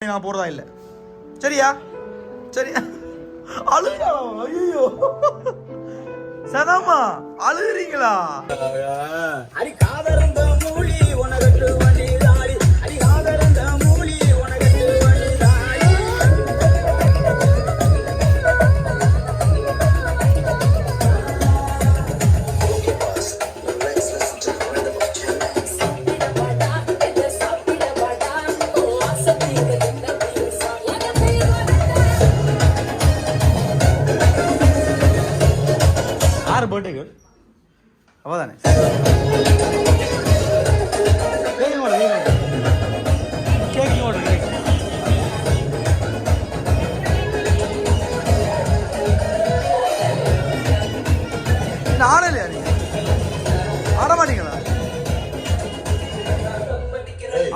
நான் போறதா இல்ல. சரியா? சரியா அழுகா ஐயோ சதாமா அழுகிறீங்களா? அடி காதரந்த மூலி உனக்கு ஆட மாட்டீங்களா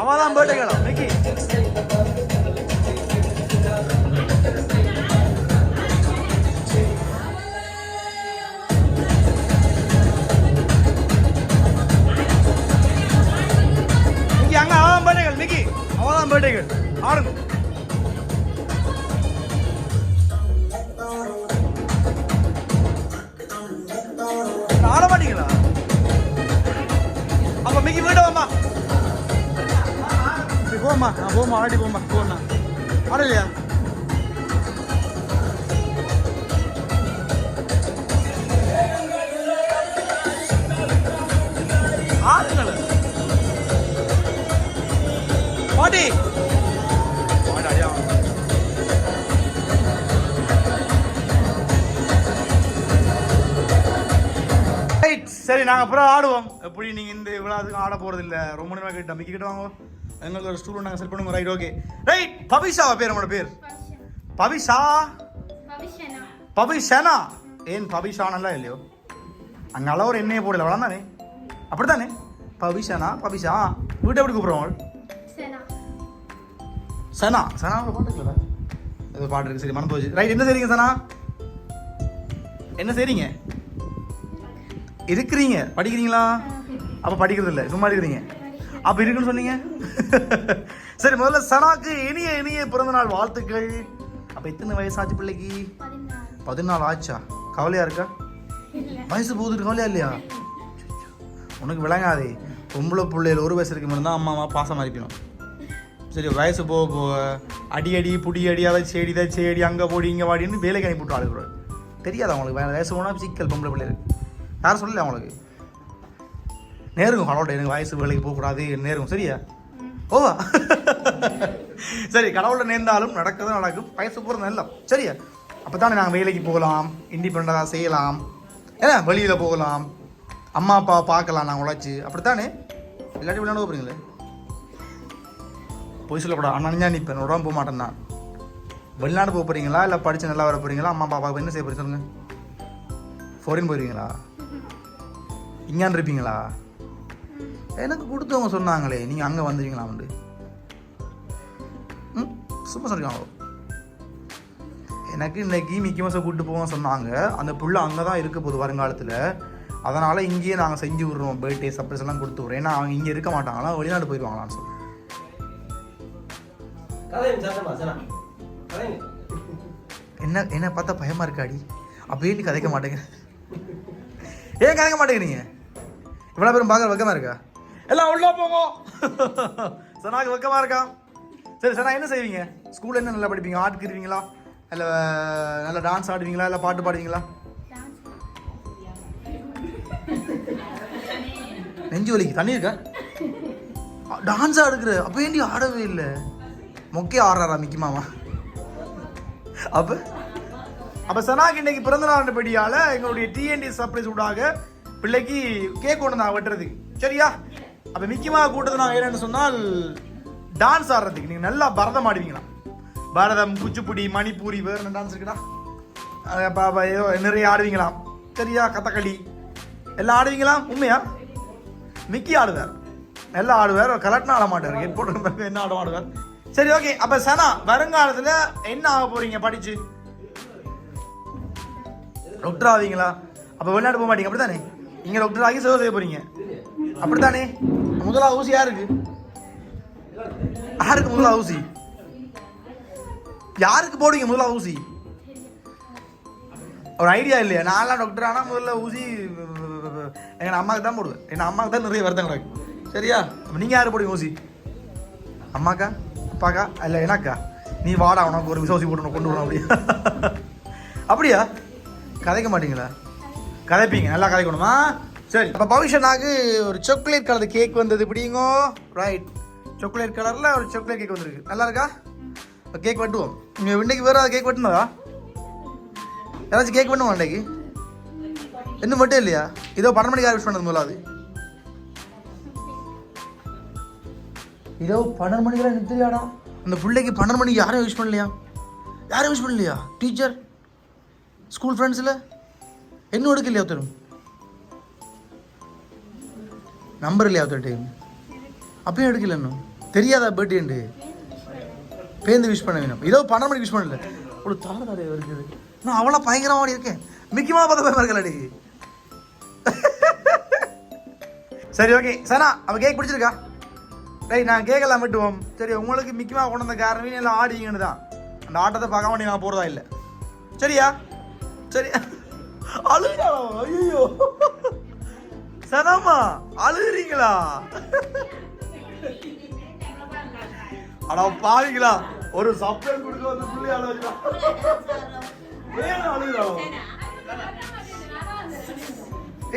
அவதான் பர்த்டேகளா மிக்கி மிக்கி அங்க அவதான் பர்த்டேகள் மிக்கி தான் பர்த்டேகள் ஆடுங்க போமா நான் போமா ஆடி போமா போனா ஆடலையா ஆடுங்கள பாட்டி சரி நாங்கள் அப்புறம் ஆடுவோம். எப்படி நீங்கள் இந்த இவ்வளோ அதுக்கும் ஆட போகிறது இல்லை ரொம்ப நேரம் கேட்டோம் மிக்கி வாங்குவோம் எங்களுக்கு ஒரு ஸ்டூடெண்ட் நாங்கள் செட் பண்ணுவோம் ரைட் ஓகே ரைட் பபிஷாவா பேர் உங்களோட பேர். பபிஷா பபிஷனா ஏன் பபிஷானல்லாம் இல்லையோ? அங்கே அளவு ஒரு எண்ணெயை போடல வளம் தானே அப்படித்தானே? பபிஷனா பபிஷா வீட்டை எப்படி கூப்பிடுவோம் செனா. சனா. சனாவோட பாட்டு இருக்குல்ல ஏதோ பாட்டு இருக்கு சரி மறந்து போச்சு. ரைட் என்ன செய்றீங்க சனா? என்ன செய்றீங்க? இருக்கிறீங்க. படிக்கிறீங்களா? அப்ப படிக்கிறது இல்ல சும்மா இருக்கிறீங்க. அப்ப இருக்குன்னு சொன்னீங்க? சரி முதல்ல சனாக்கு இனிய இனிய பிறந்த நாள் வாழ்த்துக்கள். அப்ப எத்தனை வயசாச்சு பிள்ளைக்கு? பதினாலு. ஆச்சா? கவலையா இருக்கா? வயசு போகுது கவலையா இல்லையா? உனக்கு விளங்காதே. பொம்பளை பிள்ளைகள் ஒரு வயசு இருக்கு தான் அம்மா அம்மா பாசமாக இருப்பினோம் சரி வயசு போக போக அடி அடி புடி அடி அதை செடி தான் செடி அங்கே போடி இங்கே வாடின்னு வேலைக்கு அனுப்பிவிட்டு ஆளுக்கு தெரியாது அவங்களுக்கு. வேறு வயசு போனால் சிக்கல் பொம்பளை பிள்ளைகள் யாரும் சொல்லல அவங்களுக்கு? நேருங்க கடவுள்கிட்ட எனக்கு வயசு வேலைக்கு போகக்கூடாது நேருங்க சரியா? ஓவா சரி கடவுளை நேர்ந்தாலும் நடக்கிறதும் நடக்கும். வயசு போகிறது நல்ல சரியா? அப்போ தானே நாங்கள் வேலைக்கு போகலாம் இண்டிபெண்டாக செய்யலாம். ஏன்னா வெளியில் போகலாம். அம்மா அப்பா பார்க்கலாம் நான் உழைச்சி. அப்படித்தானே? இல்லாட்டி விளையாட போகிறீங்களே போய் சொல்லக்கூடாது. அண்ணா நிற்பேன் உடம்பு போக மாட்டேன் நான் வெளிநாடு போக போகிறீங்களா இல்லை படித்து நல்லா வர போகிறீங்களா அம்மா அப்பா என்ன செய்ய போகிறீங்க சொல்லுங்கள் ஃபாரின் போயிருவீங்களா? இங்கான் இருப்பீங்களா? எனக்கு கொடுத்தவங்க சொன்னாங்களே நீங்கள் அங்கே வந்துடுவீங்களா வந்து ம் சும்மா சொல்லிருக்காங்க எனக்கு இன்னைக்கு மிக்கி மாதம் கூப்பிட்டு போவோம் சொன்னாங்க. அந்த புள்ள அங்கே தான் இருக்க போகுது வருங்காலத்தில். அதனால் இங்கேயே நாங்கள் செஞ்சு விட்றோம். பர்த்டே சர்ப்ரைஸ் எல்லாம் கொடுத்து விட்றோம். ஏன்னா அவங்க இங்கே இருக்க மாட்டாங்களா வெளிநாடு போயிடுவாங்களான்னு சொல்லி என்ன என்ன பார்த்தா பயமா இருக்காடி அப்படியே நீ கதைக்க மாட்டேங்க ஏன் கதைக்க மாட்டேங்கிறீங்க? இவ்வளோ பேரும் பார்க்க வெக்கமா இருக்கா? எல்லாம் உள்ள போகும் சனாக்கு வெக்கமா இருக்கா? சரி சனா என்ன செய்வீங்க? ஸ்கூல்ல என்ன நல்லா படிப்பீங்க? ஆர்ட் கிருவீங்களா இல்லை நல்லா டான்ஸ் ஆடுவீங்களா? இல்லை பாட்டு பாடுவீங்களா? நெஞ்சு வலிக்கு. தண்ணி இருக்கா? டான்ஸ் ஆடுக்கிற. அப்போ ஏண்டி ஆடவே இல்லை? மொக்கே ஆடுறாரா மிக்கி மாமா? அப்ப? அப்ப சனாக்கு இன்னைக்கு பிறந்த நாள் எங்களுடைய டிஎன்டி சர்ப்ரைஸ் ஊடாக பிள்ளைக்கு கேக் கொண்டு நான் வெட்டுறதுக்கு. சரியா? அப்போ முக்கியமாக கூட்டத்தை நான் என்னென்னு சொன்னால் டான்ஸ் ஆடுறதுக்கு. நீங்கள் நல்லா பரதம் ஆடுவீங்களா பரதம் குச்சிப்புடி மணிப்பூரி வேறு என்ன டான்ஸ் இருக்குடா? ஏதோ நிறைய ஆடுவீங்களாம் சரியா? கதகளி. எல்லாம் ஆடுவீங்களா? உண்மையா? மிக்கி ஆடுவார். நல்லா ஆடுவார். கலட்டினா ஆட மாட்டார். ஹெட் போட்டு என்ன ஆட ஆடுவார். சரி ஓகே அப்ப சனா வருங்காலத்துல என்ன ஆக போறீங்க? படிச்சு. டாக்டர் ஆவீங்களா? அப்ப வெளிநாடு போக மாட்டீங்க. அப்படித்தானே? இங்க டாக்டர் ஆகி சேவை செய்ய போறீங்க. அப்படித்தானே? முதலா ஊசி யாருக்கு? யாருக்கு முதலா ஊசி? யாருக்கு போடுவீங்க முதல்ல ஊசி? ஒரு ஐடியா இல்லையா? நான்லாம் டாக்டர் ஆனால் முதல்ல ஊசி எங்கள் அம்மாவுக்கு தான் போடுவேன். என் அம்மாவுக்கு தான் நிறைய வருத்தம் கிடக்கு சரியா? அப்போ நீங்கள் யார் போடுவீங்க ஊசி? அம்மாக்கா அப்பாக்கா இல்லை எனக்கா? நீ வாடா உனக்கு ஒரு விச ஊசி போட்டு கொண்டு வரணும் அப்படியா? அப்படியா? கதைக்க மாட்டீங்களா? கதைப்பீங்க நல்லா கதைக்கணுமா? சரி. அப்போ பவிஷனாக்கு ஒரு சாக்லேட் கலர் கேக் வந்தது பிடிங்கோ ரைட் சாக்லேட் கலரில் ஒரு சாக்லேட் கேக் வந்திருக்கு. நல்லா இருக்கா? கேக் வெட்டுவோம். இங்கே இன்னைக்கு வேறு கேக் வெட்டினதா? யாராச்சும் கேக் பண்ணுவோம் அன்னைக்கு இன்னும் மட்டும் இல்லையா? இதோ பன்னெண்டு மணிக்கு விஷ் பண்ணது முதலாவது இதோ பன்னெண்டு மணிக்கெல்லாம் எனக்கு தெரியாடா அந்த பிள்ளைக்கு பன்னெண்டு மணிக்கு யாரும் யூஸ் பண்ணலையா? யாரும் யூஸ் பண்ணலையா? டீச்சர் ஸ்கூல் ஃப்ரெண்ட்ஸில் என்ன எடுக்கலையா ஒருத்தரும்? நம்பர் இல்லையா ஒருத்தர் டைம் அப்பயும் எடுக்கல இன்னும். தெரியாதா பர்த்டேண்டு பேருந்து விஷ் பண்ண வேணும். ஏதோ பன்னெண்டு மணிக்கு விஷ் பண்ணல. ஒரு தலை தடவை இருக்குது நான் அவ்வளோ பயங்கரமாக இருக்கேன். மிக்கமாக பார்த்த பயமாக இருக்கலடி சரி ஓகே சனா அவன் கேக் பிடிச்சிருக்கா டேய் நான் கேக்கெல்லாம் விட்டுவோம். சரி உங்களுக்கு மிக்கமாக கொண்டு வந்த காரணமே எல்லாம் ஆடிங்கன்னு தான். அந்த ஆட்டத்தை பார்க்காம நீ நான் போகிறதா இல்லை. சரியா? சரி. அழுகிறா ஐயோ சனாமா அழுகிறீங்களா? அட பாவிங்களா ஒரு சப்ளைன் கொடுக்க வந்து புள்ளி அழுகிறா ஏன் அழுகிறா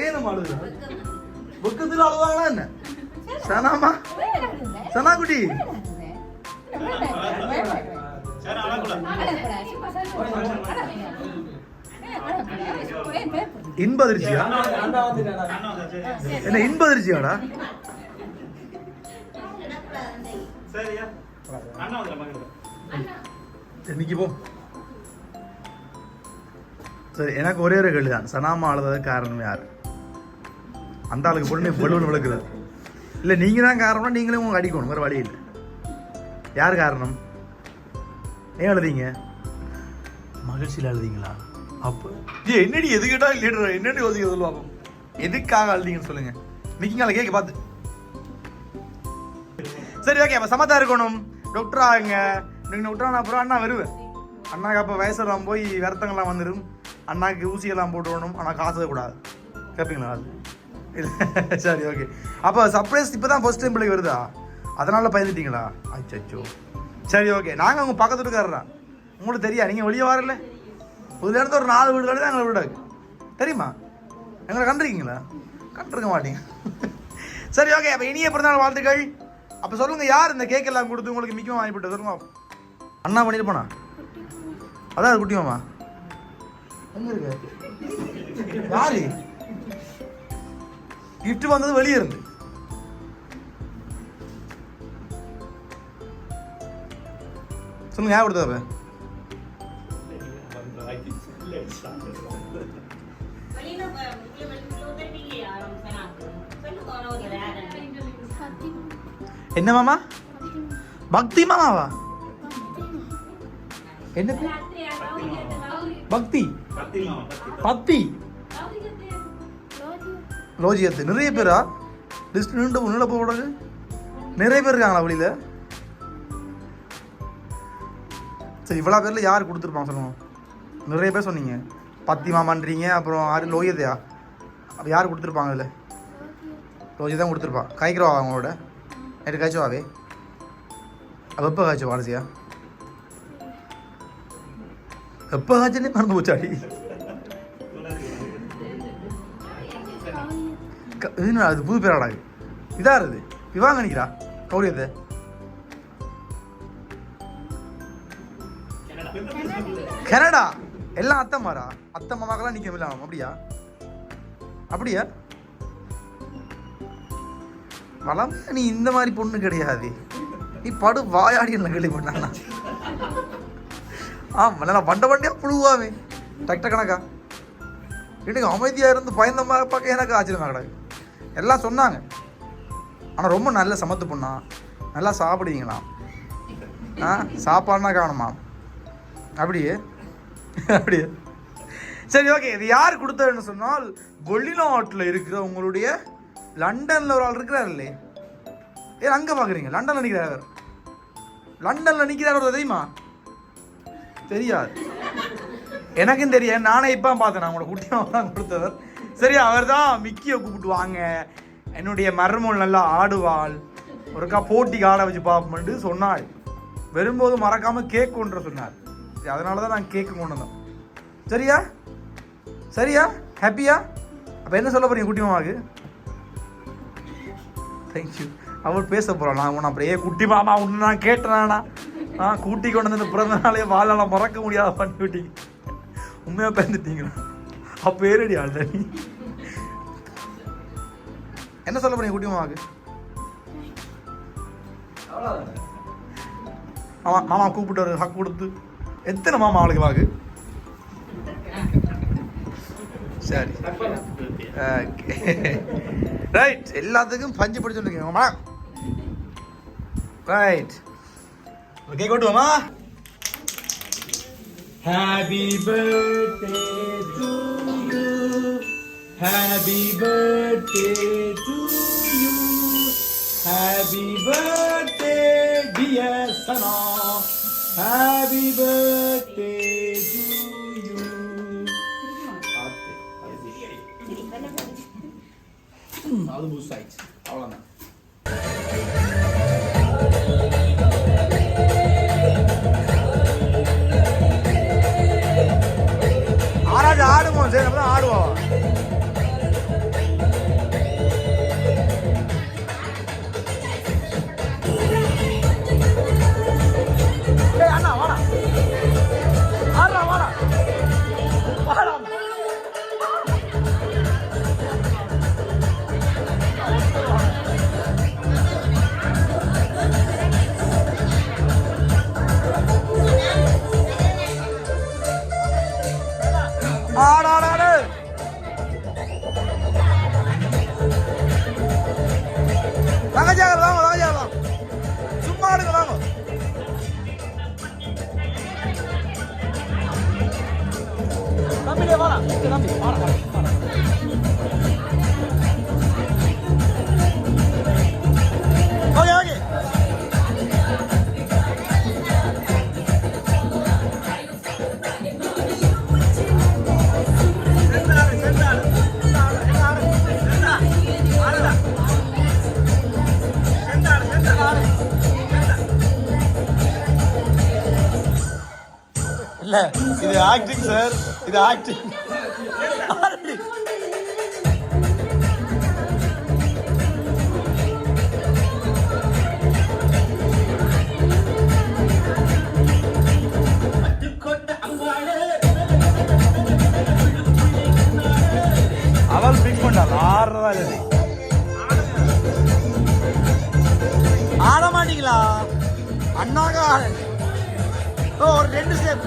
ஏன் அழுகிறா. புக்கத்தில் அழுவாங்களா என்ன? சனாமா சனா குட்டி இன்ப அதிர்ச்சியா அண்ணா வந்துட்டாடா என்ன இன்ப அதிர்ச்சியாடா இன்னைக்கு போ. சரி எனக்கு ஒரே ஒரு கேள்வி தான் சனாமா அழுதது காரணம் யார்? அந்த ஆளுக்கு பொண்ணு பலூன் விளக்குறது இல்லை நீங்கள் தான் காரணம்னா நீங்களே உங்களுக்கு அடிக்கணும் வேறு வழி இல்லை. யார் காரணம்? ஏன் அழுதீங்க மகிழ்ச்சியில் அழுதீங்களா அப்போ? ஏ என்னடி எது கேட்டாலும் லீடர் என்னடி யோசிக்க சொல்லுவாங்க எதுக்காக அழுதிங்கன்னு சொல்லுங்க. மிக்கிங்கால கேட்க பார்த்து சரி ஓகே அப்போ சமத்தா இருக்கணும். டாக்டர் ஆகுங்க நீங்கள் டாக்டர் ஆன அப்புறம் அண்ணா வருவேன். அண்ணாக்கு அப்போ வயசெல்லாம் போய் விரத்தங்கள்லாம் வந்துடும் அண்ணாக்கு ஊசியெல்லாம் போட்டுடணும் ஆனால் காசு கூடாது கேட்பீங்களா அது இல்லை. சரி ஓகே அப்போ சர்ப்ரைஸ் இப்போ தான் ஃபர்ஸ்ட் டைம் பிள்ளைக்கு வருதா? அதனால் பயந்துட்டீங்களா? அச்சோ சரி ஓகே நாங்கள் உங்கள் பக்கத்து வீட்டுக்காரரா உங்களுக்கு தெரியா? நீங்கள் வெளியே வரல? இதுல இடத்துல ஒரு நாலு வீடு தான் எங்களை வீடாக்கு தெரியுமா? எங்களை கண்டிருக்கீங்களா? கண்டிருக்க மாட்டீங்க. சரி ஓகே அப்போ இனிய பிறந்தநாள் வாழ்த்துக்கள். அப்போ சொல்லுங்கள் யார் இந்த கேக் எல்லாம் கொடுத்து உங்களுக்கு மிக்கமாக வாங்கிவிட்டு சொல்லுங்க அண்ணா பண்ணியிருப்பானா அதான் அது குட்டி மாமா. எங்க இருக்கு? யாரு? கிஃப்ட் வந்தது வெளியே இருந்து. சொல்லுங்க யார் கொடுத்தா என்ன மாமா? பக்தி மாமாவா? என்ன பக்தி? பக்தி. லோஜியத்து. நிறைய பேரா? லிஸ்ட் நின்று உள்ள போடுறது நிறைய பேர் இருக்காங்களா வெளியில? சரி இவ்வளோ பேரில் யார் கொடுத்துருப்பாங்க சொல்லுவோம் நிறைய பேர் சொன்னீங்க. பத்திமாமான்றீங்க அப்புறம் யாரு? லோயதையா அப்போ யார் கொடுத்துருப்பாங்க அதில்? லோஜி தான் கொடுத்துருப்பா. காய்க்கிறவா அவங்களோட? நைட்டு காய்ச்சுவாவே அப்போ எப்போ காய்ச்சுவா வாரசியா எப்போ காய்ச்சனே மறந்து போச்சாடி. க- இது அது புது பேராடா இதாக இதா இருக்குது இவாங்க நினைக்கிறா கௌரியத்தை? கனடா. எல்லாம் அத்தை மாறா? அத்தை மாமாக்கெல்லாம் நிற்க முடியலாம் அப்படியா? அப்படியா? வளம் நீ இந்த மாதிரி பொண்ணு கிடையாது. நீ படு வாயாடி என்ன கேள்வி பண்ணா ஆமா நல்லா வண்ட வண்டியாக புழுவாவே. டக்ட கணக்கா? எனக்கு அமைதியாக இருந்து பயந்த மாதிரி பார்க்க எனக்கு ஆச்சரியமாக கிடக்கு. எல்லாம் சொன்னாங்க. ஆனால் ரொம்ப நல்ல சமத்து பொண்ணா. நல்லா சாப்பிடுவீங்களாம். ஆ சாப்பாடுனா காணுமா அப்படியே அப்படியே? சரி ஓகே இது யார் கொடுத்ததுன்னு சொன்னால் வெளிநாட்டில் இருக்கிற உங்களுடைய லண்டனில் ஒரு ஆள் இருக்கிறார் இல்லையே? ஏ அங்கே பார்க்குறீங்க லண்டனில் நிற்கிறார் லண்டனில் நிற்கிறார் ஒரு தெரியுமா? தெரியாது. எனக்கும் தெரியாது. நானே இப்போ பார்த்தேன். நான் உங்களோட குட்டி தான் கொடுத்தவர். சரி அவர் தான் மிக்கியை கூப்பிட்டு வாங்க என்னுடைய மர்மோல் நல்லா ஆடுவாள். ஒருக்கா போட்டிக்கு ஆட வச்சு பார்ப்போம்ட்டு சொன்னாள். வரும்போது மறக்காமல் கேக் கொண்டு சொன்னார். சரி, அதனால தான் நான் கேக்கு கொண்டு வந்தோம் சரியா? சரியா? ஹாப்பியா அப்போ என்ன சொல்ல போறீங்க குட்டி மாமாவுக்கு? தேங்க்யூ அவள் பேச போகிறான் நான் உன்னை அப்படியே குட்டி மாமா உன்னை நான் கேட்டேனாடா. ஆ கூட்டி கொண்டு வந்து பிறந்த நாளே வாழலாம் மறக்க முடியாத பண்ணி விட்டீங்க உண்மையாக பேர்ந்துட்டீங்களா அப்போ ஏறடி நீ என்ன சொல்ல போறீங்க குட்டி மாமாவுக்கு? மாமா மாமா கூப்பிட்டு ஹக் கொடுத்து. எத்தனை மாமா அவளுக்கு வாக்கு சரி ரைட் எல்லாத்துக்கும் பஞ்சு பிடிச்சு வந்துருக்கீங்க right okay கொட்டுவோமா happy birthday to you happy birthday to you happy birthday dear Sana Happy birthday to you. அது பூஸ்ட் ஆயிடுச்சு அவ்வளோதான் ஆடு, ஆடு, ஆடு. தங்கச்சி அங்க வாங்க தங்கச்சி அங்க வாங்க. சும்மா ஆடுங்க வாங்க தம்பிடே வாடா இங்க தம்பி வாடா வாடா, வாடா இது ஆக்டிங் சார் இது ஆக்டிங் அவள் பிக் பண்ணாள். ஆடுறதா இல்லை ஆட மாட்டீங்களா? அண்ணாக. ஒரு ரெண்டு ஸ்டெப்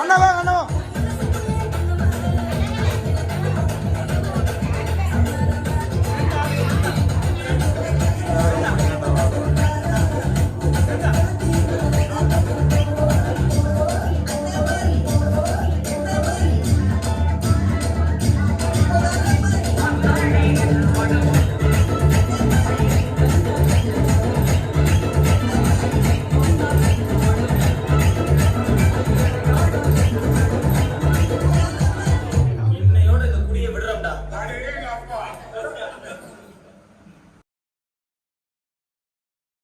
அண்ணா வாங்க அண்ணா